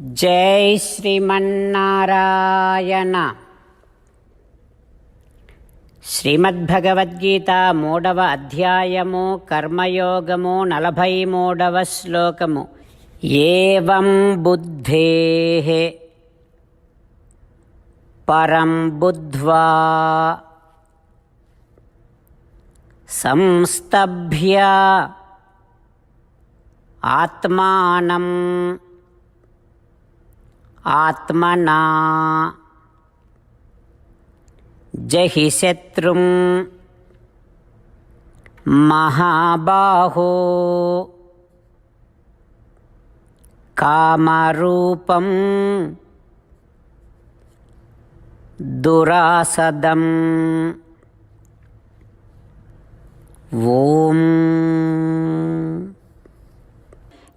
జై శ్రీమన్నారాయణ. శ్రీమద్భగవద్గీత మూడవ అధ్యాయము కర్మయోగము నలభై మూడవ శ్లోకము. ఏం బుద్ధే? పరం బుద్ధ్వా. సంస్తభ్య. ఆత్మానం. ఆత్మనా. జహి శత్రుం మహాబాహో. కామరూపం దురాసదం. ఓం.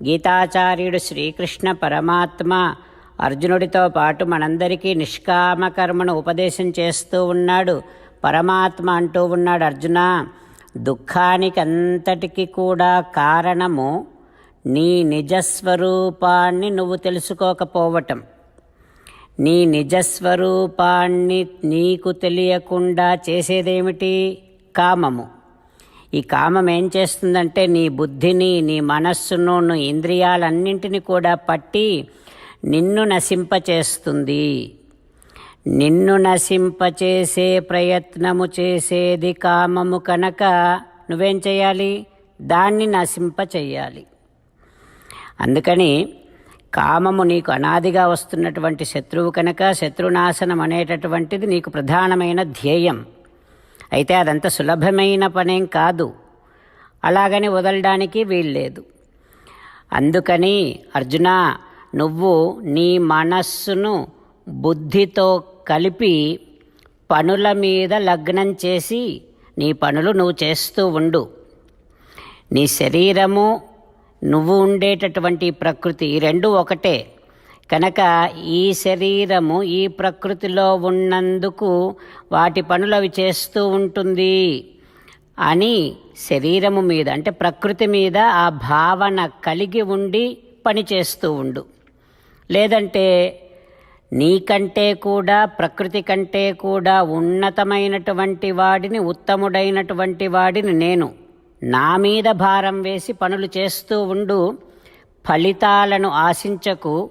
గీతాచార్యుడు శ్రీకృష్ణ పరమాత్మ అర్జునుడితో పాటు మనందరికీ నిష్కామ కర్మను ఉపదేశం చేస్తూ ఉన్నాడు. పరమాత్మ అంటూ ఉన్నాడు అర్జున దుఃఖానికి అంతటికి కూడా కారణము నీ నిజస్వరూపాన్ని నువ్వు తెలుసుకోకపోవటం. నీ నిజస్వరూపాన్ని నీకు తెలియకుండా చేసేదేమిటి? కామము. ఈ కామం ఏం చేస్తుందంటే నీ బుద్ధిని నీ మనస్సును నీ ఇంద్రియాలన్నింటినీ కూడా పట్టి నిన్ను నశింపచేస్తుంది. నిన్ను నశింపచేసే ప్రయత్నము చేసేది కామము కనుక నువ్వేం చేయాలి? దాన్ని నశింప అందుకని కామము నీకు అనాదిగా వస్తున్నటువంటి శత్రువు కనుక శత్రునాశనం అనేటటువంటిది నీకు ప్రధానమైన ధ్యేయం. అయితే అదంత సులభమైన పనేం కాదు. అలాగని వదలడానికి వీల్లేదు. అందుకని అర్జున నువ్వు నీ మనస్సును బుద్ధితో కలిపి పనుల మీద లగ్నం చేసి నీ పనులు నువ్వు చేస్తూ ఉండు. నీ శరీరము నువ్వు ఉండేటటువంటి ప్రకృతి ఈ రెండు ఒకటే. కనుక ఈ శరీరము ఈ ప్రకృతిలో ఉన్నందుకు వాటి పనులు అవి చేస్తూ ఉంటుంది అని శరీరము మీద అంటే ప్రకృతి మీద ఆ భావన కలిగి ఉండి పని చేస్తూ ఉండు. లేదంటే నీకంటే కూడా ప్రకృతి కంటే కూడా ఉన్నతమైనటువంటి వాడిని ఉత్తముడైనటువంటి వాడిని నేను. నా మీద భారం వేసి పనులు చేస్తూ ఉండు ఫలితాలను ఆశించకు.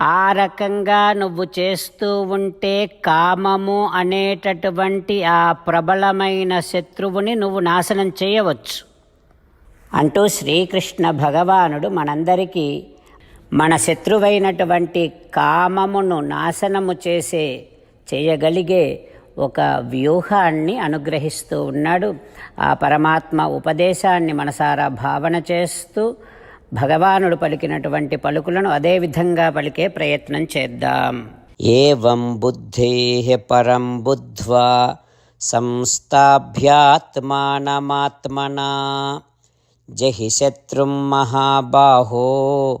ఆ రకంగా నువ్వు చేస్తూ ఉంటే కామము అనేటటువంటి ఆ ప్రబలమైన శత్రువుని నువ్వు నాశనం చేయవచ్చు. అంటూ శ్రీకృష్ణ భగవానుడు మనందరికీ మన శత్రువైనటువంటి కామమును నాశనము చేసే చేయగలిగే ఒక వ్యూహాన్ని అనుగ్రహిస్తూ ఉన్నాడు. ఆ పరమాత్మ ఉపదేశాన్ని మనసారా భావన చేస్తూ భగవానుడు పలికినటువంటి పలుకులను అదే విధంగా పలికే ప్రయత్నం చేద్దాం. ఏవం బుద్ధే పరం బుద్ధ్వా సంస్థాభ్యాత్మానమాత్మనా జహి శత్రుం మహాబాహో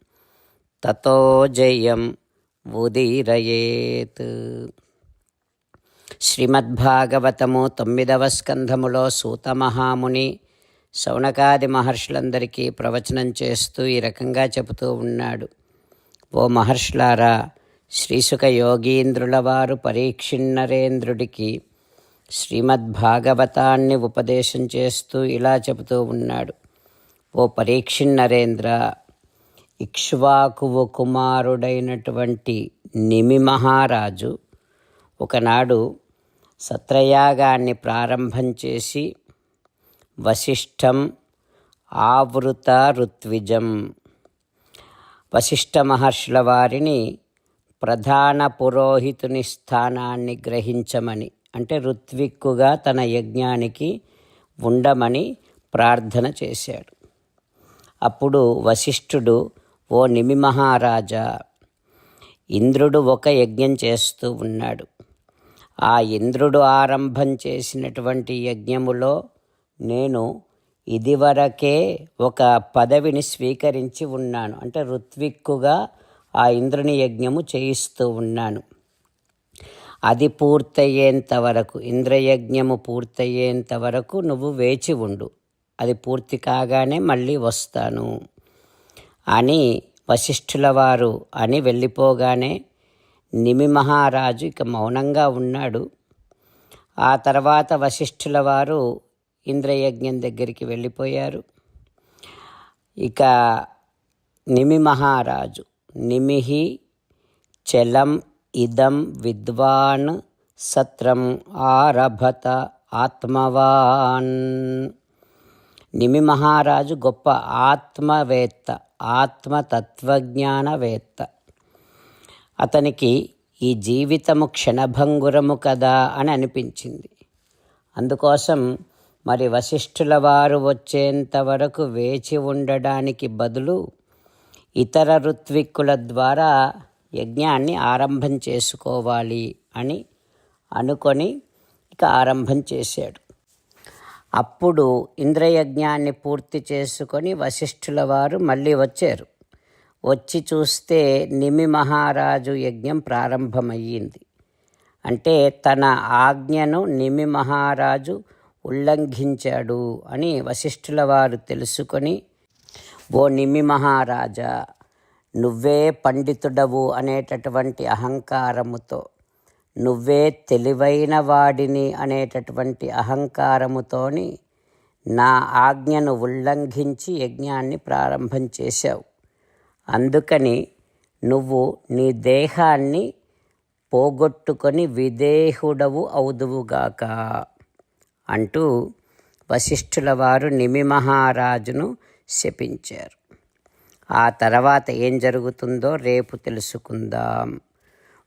తతో జయం ఉదీరయేత్. శ్రీమద్భాగవతము తొమ్మిదవ స్కంధములో సూతమహాముని శౌనకాది మహర్షులందరికీ ప్రవచనం చేస్తూ ఈ రకంగా చెబుతూ ఉన్నాడు. ఓ మహర్షులారా శ్రీసుఖ యోగీంద్రుల వారు పరీక్షిన్నరేంద్రుడికి శ్రీమద్భాగవతాన్ని ఉపదేశం చేస్తూ ఇలా చెబుతూ ఉన్నాడు. ఓ పరీక్షిన్నరేంద్ర ఇక్ష్వాకువు కుమారుడైనటువంటి నిమి మహారాజు ఒకనాడు సత్రయాగాన్ని ప్రారంభం చేసి వశిష్ఠం ఆవృత ఋత్విజం. వశిష్ఠ మహర్షుల వారిని ప్రధాన పురోహితుని స్థానాన్ని గ్రహించమని అంటే ఋత్విక్కుగా తన యజ్ఞానికి ఉండమని ప్రార్థన చేశాడు. అప్పుడు వశిష్ఠుడు ఓ నిమి మహారాజా ఇంద్రుడు ఒక యజ్ఞం చేస్తూ ఉన్నాడు. ఆ ఇంద్రుడు ఆరంభం చేసినటువంటి యజ్ఞములో నేను ఇదివరకే ఒక పదవిని స్వీకరించి ఉన్నాను. అంటే ఋత్విక్కుగా ఆ ఇంద్రుని యజ్ఞము చేయిస్తూ ఉన్నాను. అది పూర్తయ్యేంత వరకు ఇంద్రయజ్ఞము పూర్తయ్యేంత వరకు నువ్వు వేచి ఉండు. అది పూర్తి కాగానే మళ్ళీ వస్తాను. అని వశిష్ఠుల వారు అని వెళ్ళిపోగానే నిమి మహారాజు ఇక మౌనంగా ఉన్నాడు. ఆ తర్వాత వశిష్ఠుల వారు ఇంద్రయజ్ఞం దగ్గరికి వెళ్ళిపోయారు. ఇక నిమి మహారాజు నిమిహి చలం ఇదం విద్వాన్ సత్రం ఆరభత ఆత్మవాన్. నిమి మహారాజు గొప్ప ఆత్మవేత్త ఆత్మతత్వజ్ఞానవేత్త. అతనికి ఈ జీవితము క్షణభంగురము కదా అని అనిపించింది. అందుకోసం మరి వశిష్ఠుల వారు వచ్చేంత వరకు వేచి ఉండడానికి బదులు ఇతర ఋత్విక్కుల ద్వారా యజ్ఞాన్ని ఆరంభం చేసుకోవాలి అని అనుకొని ఇక ఆరంభం చేశాడు. అప్పుడు ఇంద్రయజ్ఞాన్ని పూర్తి చేసుకొని వశిష్ఠుల వారు మళ్ళీ వచ్చారు. వచ్చి చూస్తే నిమి మహారాజు యజ్ఞం ప్రారంభమయ్యింది. అంటే తన ఆజ్ఞను నిమి మహారాజు ఉల్లంఘించాడు అని వశిష్ఠుల వారు తెలుసుకొని ఓ నిమి మహారాజా నువ్వే పండితుడవు అనేటటువంటి అహంకారముతో నువ్వే తెలివైన వాడిని అనేటటువంటి అహంకారముతోని నా ఆజ్ఞను ఉల్లంఘించి యజ్ఞాన్ని ప్రారంభం చేశావు. అందుకని నువ్వు నీ దేహాన్ని పోగొట్టుకొని విదేహుడవు అవుదువుగాక అంటూ వశిష్ఠుల వారు నిమి మహారాజును శపించారు. ఆ తర్వాత ఏం జరుగుతుందో రేపు తెలుసుకుందాం.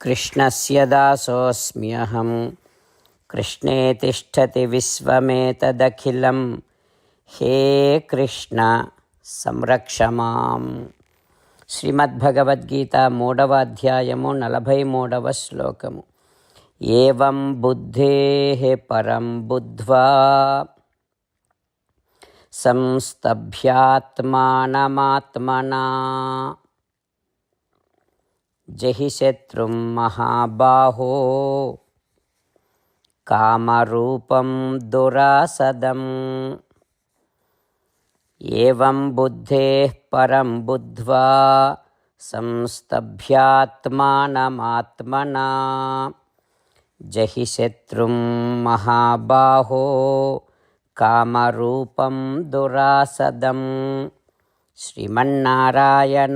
कृष्णस्य दासोऽस्म्यहं कृष्णे तिष्ठति विश्वमेतदखिलं हे कृष्ण సంరక్ష మాం శ్రీమద్భగవద్గీత మూడవ అధ్యాయము నలభై మూడవ శ్లోకము ఏం బుద్ధే పరం బుద్ధ్వా సంస్తభ్యాత్మానమాత్మనా జహి శత్రుం మహాబాహో. కామరూపం దురాసదం. ఏం బుద్ధే పరం బుద్ధ్వా సంస్తభ్యాత్మానమాత్మనా. జహి శత్రుం మహాబాహో. కామరూపం దురాసదం. శ్రీమన్నారాయణ.